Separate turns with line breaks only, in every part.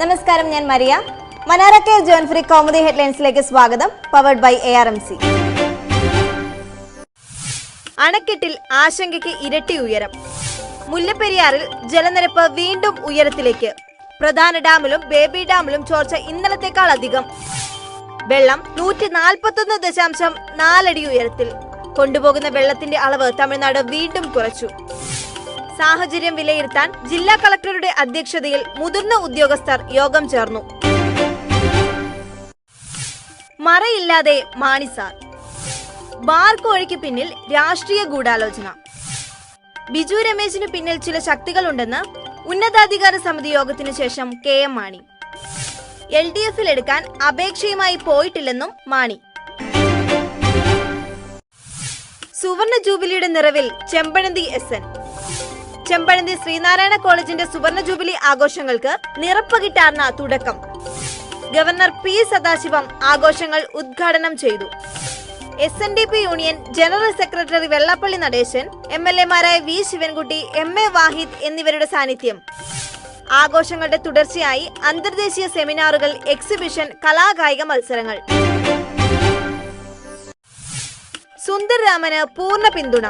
നമസ്കാരം ഞാൻ Maria. Care John free comedy ഹെഡ്ലൈൻസിലേക്ക് സ്വാഗതം powered by A R M C
അണക്കെട്ടിൽ ആശങ്കയ്ക്ക് ഇരട്ടി ഉയരം. മുല്ലപ്പെരിയാറിൽ ജലനിരപ്പ് വീണ്ടും ഉയരത്തിലേക്ക്. പ്രധാന ഡാമിലും ബേബി ഡാമിലും ചോർച്ച ഇന്നലത്തേക്കാൾ അധികം. വെള്ളം നൂറ്റി നാൽപ്പത്തൊന്ന് ദശാംശം നാലടി ഉയരത്തിൽ. കൊണ്ടുപോകുന്ന വെള്ളത്തിന്റെ അളവ് തമിഴ്നാട് വീണ്ടും കുറച്ചു. സാഹചര്യം വിലയിരുത്താൻ ജില്ലാ കളക്ടറുടെ അധ്യക്ഷതയിൽ മുതിർന്ന ഉദ്യോഗസ്ഥർ യോഗം ചേർന്നു. മറയില്ലാതെ മാണിസാർ. ബാർ കോഴിക്ക് പിന്നിൽ രാഷ്ട്രീയ ഗൂഢാലോചന. ബിജു രമേശിന് പിന്നിൽ ചില ശക്തികളുണ്ടെന്ന് ഉന്നതാധികാര സമിതി യോഗത്തിനു ശേഷം K M Mani. L D എഫിൽ എടുക്കാൻ അപേക്ഷയുമായി പോയിട്ടില്ലെന്നും മാണി. സുവർണ ജൂബിലിയുടെ നിറവിൽ ചെമ്പഴന്തി എസ് എൻ. ചെമ്പഴന്തി ശ്രീനാരായണ കോളേജിന്റെ സുവർണ ജൂബിലി ആഘോഷങ്ങൾക്ക് നിറപ്പുകിട്ടാർന്ന തുടക്കം. ഗവർണർ പി സദാശിവം ആഘോഷങ്ങൾ ഉദ്ഘാടനം ചെയ്തു. S N D P union general secretary Vellappally Natesan M L എമാരായ V Sivankutty M A Vahid എന്നിവരുടെ സാന്നിധ്യം. ആഘോഷങ്ങളുടെ തുടർച്ചയായി അന്തർദേശീയ സെമിനാറുകൾ എക്സിബിഷൻ കലാകായിക മത്സരങ്ങൾ. സുന്ദർ രാമന് പൂർണ പിന്തുണ.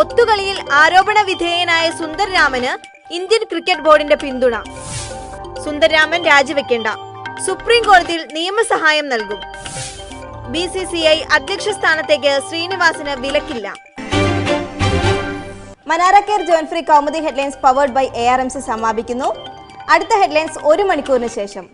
ഒത്തുകളിയിൽ ആരോപണ വിധേയനായ സുന്ദർ രാമന് ഇന്ത്യൻ ക്രിക്കറ്റ് ബോർഡിന്റെ പിന്തുണ. സുന്ദർരാമൻ രാജിവെക്കേണ്ട. സുപ്രീം കോടതിയിൽ നിയമസഹായം നൽകും. ബി സി സി ഐ അധ്യക്ഷ സ്ഥാനത്തേക്ക് ശ്രീനിവാസിന് വിലക്കില്ല.
Manara care John free comedy headlines powered by A R M C സമാപിക്കുന്നു. അടുത്ത ഹെഡ്ലൈൻസ് ഒരു മണിക്കൂറിന് ശേഷം.